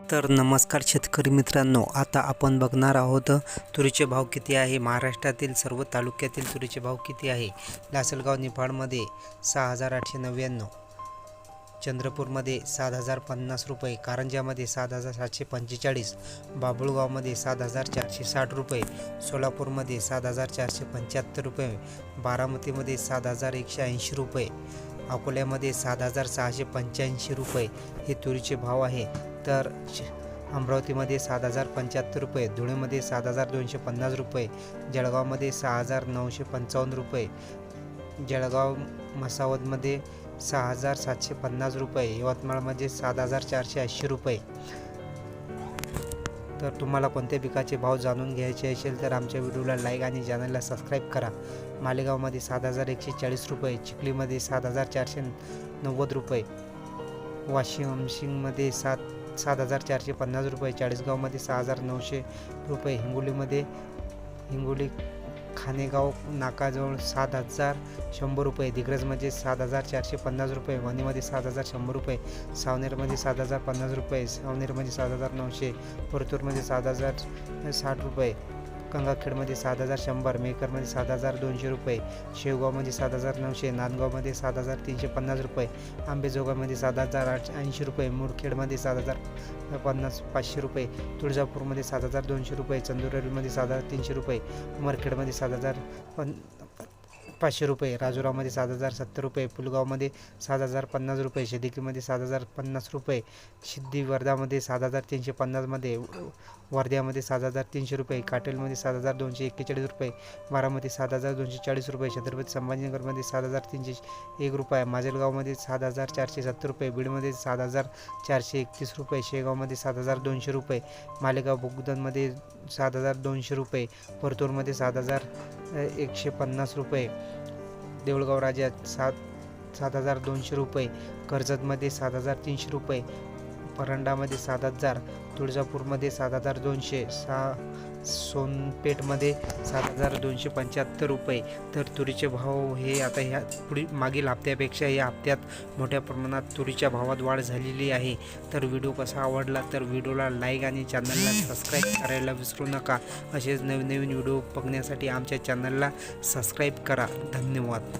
तर नमस्कार शेतकरी मित्रांनो आता आपण बघणार आहोत तुरीचे भाव किती आहे? महाराष्ट्रातील सर्व तालुक्यातील तुरीचे भाव किती आहे? लासलगाव निफाडमध्ये सहा हजार आठशे नव्याण्णव चंद्रपूरमध्ये सात हजार पन्नास रुपये कारंजामध्ये सात हजार सातशे पंचेचाळीस बाबुळगावमध्ये सात हजार चारशे साठ रुपये सोलापूरमध्ये सात हजार चारशे पंच्याहत्तर रुपये बारामतीमध्ये सात हजार एकशे ऐंशी रुपये अकोल्यामध्ये सात हजार सहाशे पंच्याऐंशी रुपये हे तुरीचे भाव आहे. तर श- अमरावतीमध्ये सात हजार पंच्याहत्तर रुपये धुळेमध्ये सात हजार दोनशे पन्नास रुपये जळगावमध्ये सहा हजार नऊशे पंचावन्न रुपये जळगाव मसावदमध्ये सहा हजार सातशे पन्नास रुपये यवतमाळमध्ये सात हजार चारशे ऐंशी रुपये. तर तुम्हाला कोणत्या पिकाचे भाव जाणून घ्यायचे असेल तर आमच्या व्हिडिओला लाईक आणि चॅनलला सबस्क्राईब करा. मालेगावमध्ये सात हजार एकशे चाळीस रुपये चिखलीमध्ये सात हजार चारशे नव्वद रुपये वाशिम सिंगमध्ये सात सात हजार चारशे पन्नास रुपये चाळीसगावमध्ये सहा हजार नऊशे रुपये हिंगोलीमध्ये हिंगोली खानेगाव नाकाजवळ सात हजार शंभर रुपये दिग्रजमध्ये सात हजार चारशे पन्नास रुपये वणीमध्ये सात हजार शंभर रुपये सावनेरमध्ये सात हजार पन्नास रुपये सावनेरमध्ये सात हजार नऊशे परतूरमध्ये सात हजार साठ रुपये. गंगाखेडमध्ये सात हजार शंभर मेकरमध्ये सात हजार दोनशे रुपये शेवगावमध्ये सात हजार नऊशे नांदगावमध्ये सात हजार तीनशे पन्नास रुपये आंबेजोगाईमध्ये सात हजार आठशे ऐंशी रुपये मुरखेडमध्ये सात हजार पन्नास पाचशे रुपये तुळजापूरमध्ये सात हजार दोनशे रुपये चंदुरलीमध्ये सात हजार तीनशे रुपये उमरखेडमध्ये सात हजार पन पाचशे रुपये राजुरामध्ये सात हजार सत्तर रुपये पुलगावमध्ये सात हजार पन्नास रुपये शेदिकीमध्ये सात हजार पन्नास रुपये सिद्धी वर्धामध्ये सात हजार तीनशे पन्नासमध्ये वर्ध्यामध्ये सात हजार तीनशे रुपये काटेलमध्ये सात हजार दोनशे एक्केचाळीस रुपये बारामध्ये सात हजार दोनशे चाळीस रुपये छत्रपती संभाजीनगरमध्ये सात हजार तीनशे एक रुपये माजलगावमध्ये सात हजार चारशे सत्तर रुपये बीडमध्ये सात हजार चारशे एकतीस रुपये शेगावमध्ये सात हजार दोनशे रुपये मालेगाव बोगदनमध्ये सात हजार दोनशे रुपये परतूरमध्ये सात हजार एकशे पन्नास रुपये देऊळगाव राजा सात सात हजार दोनशे रुपये कर्जतमध्ये सात हजार तीनशे रुपये परंडामध्ये सात हजार तुळजापूरमध्ये सात हजार दोनशे सा सोनपेठमध्ये सात हजार दोनशे पंच्याहत्तर रुपये. तर तुरीचे भाव हे आता ह्या पुढील मागील हप्त्यापेक्षा या हप्त्यात मोठ्या प्रमाणात तुरीच्या भावात वाढ झालेली आहे. तर व्हिडिओ कसा आवडला तर व्हिडिओला लाईक आणि चॅनलला सबस्क्राईब करायला विसरू नका. असेच नवीन नवीन व्हिडिओ बघण्यासाठी आमच्या चॅनलला सबस्क्राईब करा. धन्यवाद.